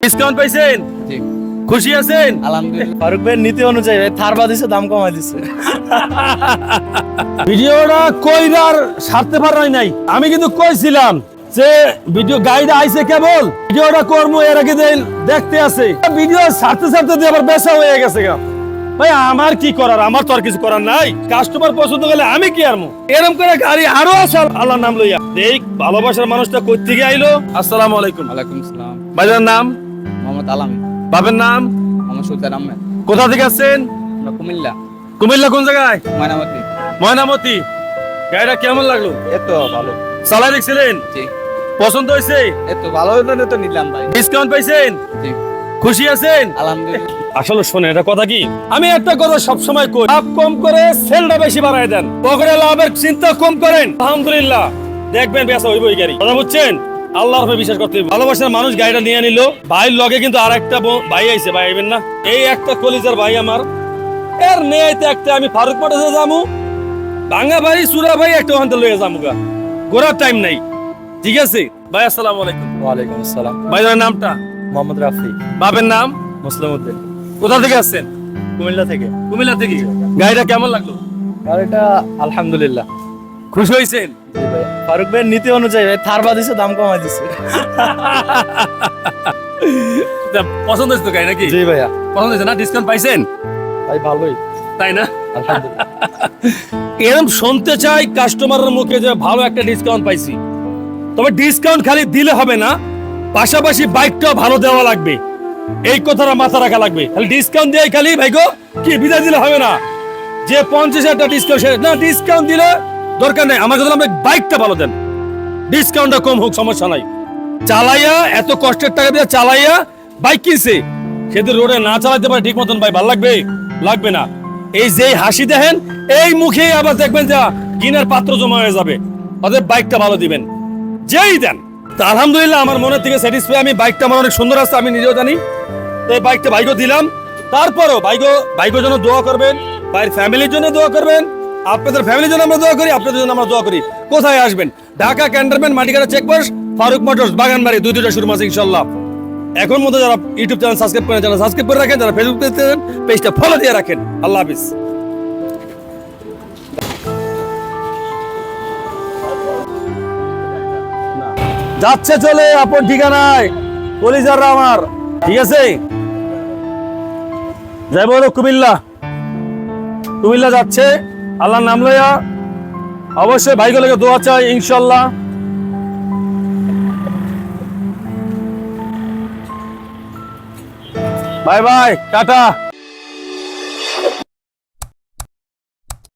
Discount পাইছেন? খুশি আছেন? আলহামদুলিল্লাহ। ফারুক ভাইয়ের নীতি অনুযায়ী থার বাদিছে দাম কমাই দিছে। ভিডিওটা কইরার সারতে পারাই নাই। আমি কিন্তু কইছিলাম যে ভিডিও গাইড আইছে কেবল ভিডিওটা করব এর আগে দিন দেখতে আছে। ভিডিও সারতে সারতে দিয়ে আবার বেসা হয়ে গেছে গা। ভাই আমার কি করার? আমার তো আর কিছু করার নাই। কাস্টমার পছন্দ করলে আমি কি আরমু এরকম করে গাড়ি আরও আছে আল্লাহর নাম লইয়া। দেখ ভালোবাসার মানুষটা কই থেকে আইলো? আসসালামু আলাইকুম। ওয়ালাইকুম আসসালাম। ভাইজার নাম? মোহাম্মদ আলামি। বাপের নাম? মোহাম্মদ সুলতান আহমেদ। কোথা থেকে আসছেন? আমরা কুমিল্লা। কুমিল্লা কোন জায়গায়? ময়নামতি। ময়নামতি। গাড়িটা কেমন লাগল? এতো ভালো। চালাই দেখছিলেন জি। পছন্দ হয়েছে? এতো ভালো তো নিলাম ভাই। ডিসকাউন্ট পাইছেন? জি। খুশি আছেন? আলহামদুলিল্লাহ। আসলে শোনে এটা কথা কি? আমি একটা কথা সবসময় কই লাভ কম করে সেলটা বেশি বাড়ায় দেন। পকেটে লাভের চিন্তা কম করেন। আলহামদুলিল্লাহ। দেখবেন বেসা হইব এই গাড়ি। কথা বুঝছেন? আল্লাহর উপরে বিশ্বাস করতে হবে। ভালোবাসার মানুষ গাড়িটা নিয়ে নিল। ভাইয়ের লগে কিন্তু আর একটা ভাই আইছে ভাই আইবেন না। এই একটা কলিজার ভাই আমার। এর নেয়াইতে একটা আমি ফারুক মোটরসে যামু। ভাঙ্গা ভাই সুরা ভাই একটা ওখান থেকে লয়ে যামু গা। ঘোরার টাইম নাই। ঠিক আছে? ভাই আসসালামু আলাইকুম। ওয়ালাইকুম আসসালাম। ভাইজানের নামটা? মোহাম্মদ রাফি। বাপের নাম? মুসলিম উদ্দিন। কোথা থেকে আসছেন? কুমিল্লা থেকে। কুমিল্লা থেকে। গাড়িটা কেমন লাগল? এটা আলহামদুলিল্লাহ। খুশি হয়েছেন। ফারুক ভাইয়ের নীতি অনুযায়ী ভাই থার বাদিছে দাম কমাই দিছে। পছন্দ হয়েছে তো গাড়ি নাকি? জি ভাইয়া। পছন্দ হয়েছে না? ডিসকাউন্ট পাইছেন? ভাই ভালোই। তাই না? আলহামদুলিল্লাহ। এরকম শুনতে চাই কাস্টমারের মুখে যে ভালো একটা ডিসকাউন্ট পাইছি। তবে ডিসকাউন্ট খালি দিলে হবে না পাশাপাশি বাইকটাও ভালো দেওয়া লাগবে। এই কথাটা মাথা রাখা লাগবে। খালি ডিসকাউন্ট দিয়ে খালি ভাইগো কি বিদায় দিলে হবে না? যে পঞ্চাশ হাজার ডিসকাউন্ট না ডিসকাউন্ট দিলে দরকার নেই আমার কথা আপনি বাইকটা ভালো দেন। ডিসকাউন্টটা কম হোক, সমস্যা নাই। চালাইয়া, এত কষ্টের টাকা দিয়ে চালাইয়া বাইক কিনছে, সেদিন রোডে না চালাতে পারে ঠিক মতন ভাই, ভালো লাগবে? লাগবে না। এই যে হাসি দেখেন, এই মুখে আবার দেখবেন যা কিনার পাত্র জমা হয়ে যাবে। অতএব বাইকটা ভালো দিবেন। যেই দেন। তা আলহামদুলিল্লাহ আমার মনের থেকে স্যাটিসফাই আমি বাইকটা আমার অনেক সুন্দর আছে, আমি নিজেও জানি। তো এই বাইকটা ভাইগো দিলাম। তারপরও ভাইগো ভাইগো জন্য দোয়া করবেন, ভাইয়ের ফ্যামিলির জন্য দোয়া করবেন। আপনাদের ফ্যামিলির জন্য আমরা দোয়া করি, আপনাদের জন্য আমরা দোয়া করি। কোথায় আসবেন? Dhaka cantonment Matikata checkpost Faruk motors, Baganbari, দুই দুইটা শুরু মাসে ইনশাল্লাহ। এখন মতো যারা ইউটিউব চ্যানেল সাবস্ক্রাইব করেন, যারা সাবস্ক্রাইব করে রাখেন, যারা ফেসবুক পেজটা ফলো দিয়ে রাখেন। আল্লাহ হাফিজ। যাচ্ছে চলে আপন ঠিকানায় কলিজাররা আমার ঠিক আছে? যাই বলো কুমিল্লা। কুমিল্লা যাচ্ছে। আল্লাহর নাম লইয়া অবশ্যই ভাইগুলোকে দোয়া চাই ইনশাল্লাহ বাই বাই টাটা।